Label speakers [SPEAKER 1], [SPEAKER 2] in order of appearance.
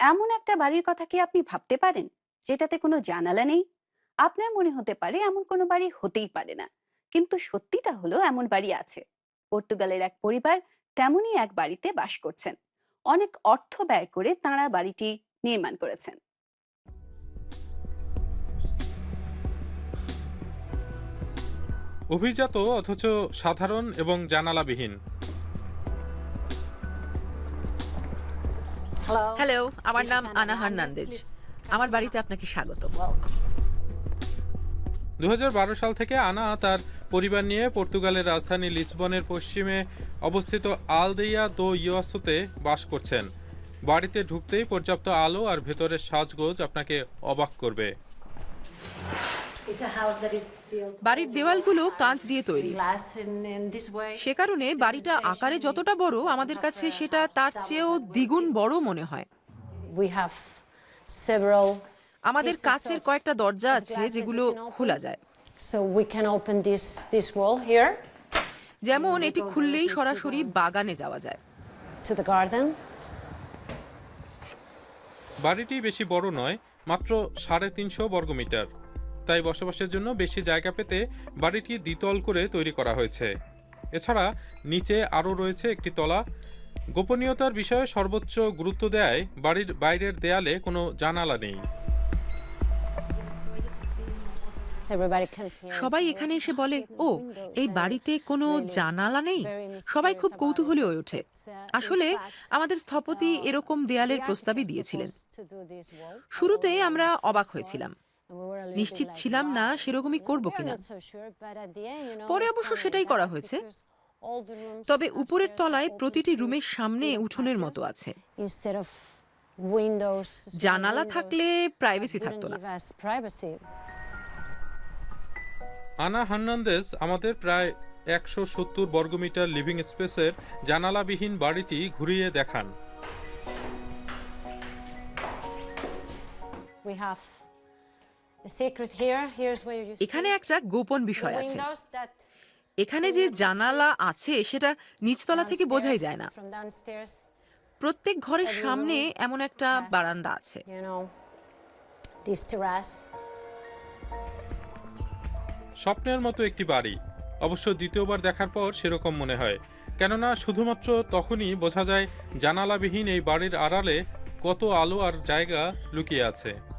[SPEAKER 1] এমন একটা বাড়ির কথা কি আপনি ভাবতে পারেন? যেটাতে কোনো জানালা নেই? আপনার মনে হতে পারে এমন কোনো বাড়ি হতেই পারে না। কিন্তু সত্যিটা হলো এমন বাড়ি আছে। পর্তুগালের এক পরিবার তেমনই এক বাড়িতে বাস করছেন। অনেক অর্থ ব্যয় করে তাঁরা বাড়িটি নির্মাণ করেছেন।
[SPEAKER 2] অভিজাত অথচ সাধারণ এবং জানালাবিহীন।
[SPEAKER 3] হ্যালো আমার নাম আনা হার্নান্দেজ। আমার বাড়িতে আপনাকে স্বাগত।
[SPEAKER 2] দু হাজার বারো সাল থেকে আনা তার পরিবার নিয়ে পর্তুগালের রাজধানী লিসবনের পশ্চিমে অবস্থিত আলদেইয়া দো ইয়াসুতে বাস করছেন। বাড়িতে ঢুকতেই পর্যাপ্ত আলো আর ভেতরের সাজগোজ আপনাকে অবাক করবে।
[SPEAKER 3] বাড়ির দেওয়ালগুলো কাঁচ দিয়ে তৈরি। সে কারণে বাড়িটা আকারে যতটা বড় আমাদের কাছে সেটা তার চেয়েও দ্বিগুণ বড় মনে হয়। আমাদের কাছের কয়েকটা দরজা আছে যেগুলো খোলা যায়।
[SPEAKER 4] So we can open this this wall here
[SPEAKER 3] যেমন এটি খুললেই সরাসরি বাগানে যাওয়া যায়।
[SPEAKER 4] to the garden.
[SPEAKER 2] বাড়িটি বেশি বড় নয় মাত্র সাড়ে তিনশো বর্গমিটার। তাই বসবাসের জন্য বেশি জায়গা পেতে বাড়িটি দ্বিতল করে তৈরি করা হয়েছে। এছাড়া নিচে আরও রয়েছে একটি তলা। গোপনীয়তার বিষয়ে সর্বোচ্চ গুরুত্ব দেয় বাড়ির বাইরের দেয়ালে কোনো জানালা নেই।
[SPEAKER 3] সবাই এখানে এসে
[SPEAKER 4] "Oh,
[SPEAKER 3] বলে ও এই বাড়িতে কোনো জানালা নেই? সবাই খুব কৌতূহলী হয়ে ওঠে। আসলে আমাদের স্থপতি এরকম দেয়ালের প্রস্তাবই দিয়েছিলেন। শুরুতে আমরা অবাক হয়েছিলাম। নিশ্চিত ছিলাম না সেরকমই করব কিনা। পরে অবশ্য সেটাই করা হয়েছে। তবে উপরের তলায় প্রতিটি রুমের সামনে উঠোনের মতো আছে। জানালা থাকলে প্রাইভেসি থাকতো না।
[SPEAKER 2] আনা হার্নান্দেজ আমাদের প্রায় একশো সত্তর বর্গমিটার লিভিং স্পেসের জানালাবিহীন বাড়িটি ঘুরিয়ে দেখান।
[SPEAKER 3] এখানে একটা গোপন বিষয় আছে। এখানে যে জানালা আছে সেটা নিচতলা থেকে বোঝাই যায় না। প্রত্যেক ঘরের সামনে এমন একটা বারান্দা আছে.
[SPEAKER 2] স্বপ্নের মতো একটি বাড়ি। অবশ্য দ্বিতীয়বার দেখার পর সেরকম মনে হয়। কেননা শুধুমাত্র তখনই বোঝা যায় জানালাবিহীন এই বাড়ির আড়ালে কত আলো আর জায়গা লুকিয়ে আছে।